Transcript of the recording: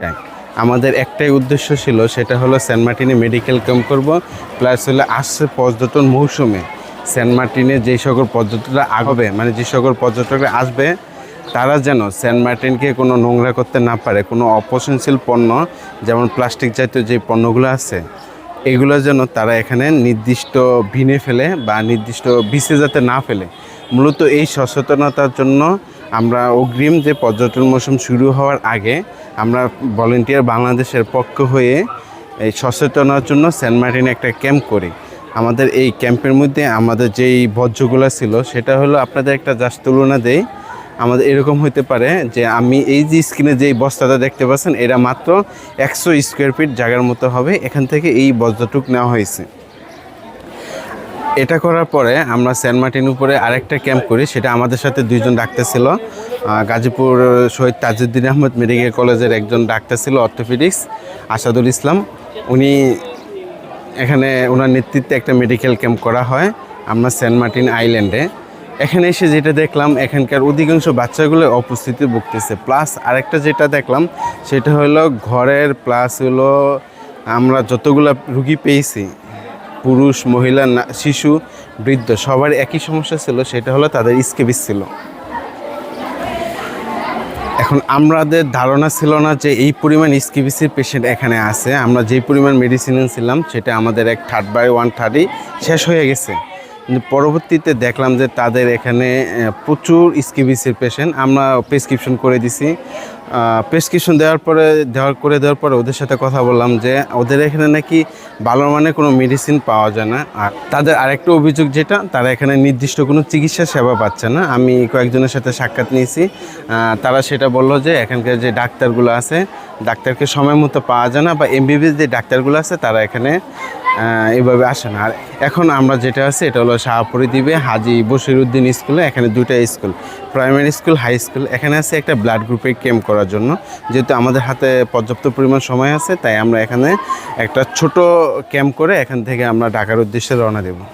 Tank আমাদের একটাই উদ্দেশ্য ছিল, সেটা হলো সেন্ট মার্টিনে মেডিকেল ক্যাম্প করব, প্লাস হলো আসছে পর্যটন মৌসুমে। সেন্ট মার্টিনে যেই সকল পর্যটকরা আগবে মানে যে সকল পর্যটকরা আসবে, তারা যেন সেন্ট মার্টিনকে কোনো নোংরা করতে না পারে, কোনো অপচনশীল পণ্য, যেমন প্লাস্টিক জাতীয় যে পণ্যগুলো আছে, এগুলো যেন তারা এখানে নির্দিষ্ট ভিনে ফেলে বা নির্দিষ্ট বিচে যাতে না ফেলে। মূলত এই সচেতনতার জন্য আমরা অগ্রিম যে পর্যটন মৌসুম শুরু হওয়ার আগে আমরা ভলেন্টিয়ার বাংলাদেশের পক্ষ হয়ে এই সচেতনার জন্য সেন্ট মার্টিনে একটা ক্যাম্প করি। আমাদের এই ক্যাম্পের মধ্যে আমাদের যেই বর্জ্যগুলো ছিল, সেটা হলো আপনাদের একটা জাস্ট তুলনা দেই। আমাদের এরকম হতে পারে যে আমি এই যে স্ক্রিনে যেই বস্তাটা দেখতে পাচ্ছেন, এটা মাত্র একশো স্কোয়ার ফিট জায়গার মতো হবে। এখান থেকে এই বজ্রটুক নেওয়া হয়েছে। এটা করার পরে আমরা সেন্ট মার্টিন উপরে আরেকটা ক্যাম্প করি, সেটা আমাদের সাথে দুইজন ডাক্তার ছিল গাজীপুর শহীদ তাজউদ্দিন আহমদ মেডিকেল কলেজের একজন ডাক্তার ছিল, অর্থোপেডিক্স, আসাদুল ইসলাম। উনি এখানে ওনার নেতৃত্বে একটা মেডিকেল ক্যাম্প করা হয়, আমরা সেন্ট মার্টিন আইল্যান্ডে। এখানে এসে যেটা দেখলাম, এখানকার অধিকাংশ বাচ্চাগুলো অপুষ্টিতে ভুগতেছে। প্লাস আরেকটা যেটা দেখলাম, সেটা হলো ঘরের প্লাস হলো আমরা যতগুলো রুগী পেয়েছি পুরুষ, মহিলা শিশু, বৃদ্ধ, সবার একই সমস্যা ছিল, সেটা হলো তাদের স্কেবিস ছিল। এখন আমাদের ধারণা ছিল না যে এই পরিমাণ স্কিবিসির পেশেন্ট এখানে আছে। আমরা যে পরিমাণ মেডিসিন ছিলাম সেটা আমাদের এক থার্ড বাই ওয়ান থার্ডই শেষ হয়ে গেছে। পরবর্তীতে দেখলাম যে তাদের এখানে প্রচুর স্কিবিসির পেশেন্ট আমরা প্রেসক্রিপশন করে দিছি। প্রেসক্রিপশন দেওয়ার পরে, দেওয়ার, করে দেওয়ার পরে ওদের সাথে কথা বললাম যে ওদের এখানে নাকি ভালো মানের কোনো মেডিসিন পাওয়া যায় না। আর তাদের আরেকটা অভিযোগ যেটা, তারা এখানে নির্দিষ্ট কোনো চিকিৎসা সেবা পাচ্ছে না। আমি কয়েকজনের সাথে সাক্ষাৎ নিয়েছি। তারা সেটা বলল যে এখানকার যে ডাক্তারগুলো আছে, ডাক্তারকে সময় মতো পাওয়া যায় না বা এমবিবিএস যে ডাক্তারগুলো আছে, তারা এখানে এইভাবে আসে না। আর এখন আমরা যেটা আছে, এটা হলো শাহপুরি দ্বীপে হাজি বসিরুদ্দিন স্কুলে, এখানে দুইটা school, primary school, high school, এখানে আছে একটা ব্লাড গ্রুপের ক্যাম্প করার জন্য। যেহেতু আমাদের হাতে পর্যাপ্ত পরিমাণ সময় আছে, তাই আমরা এখানে একটা ছোট ক্যাম্প করে এখান থেকে আমরা ঢাকার উদ্দেশ্যে রওনা দেবো।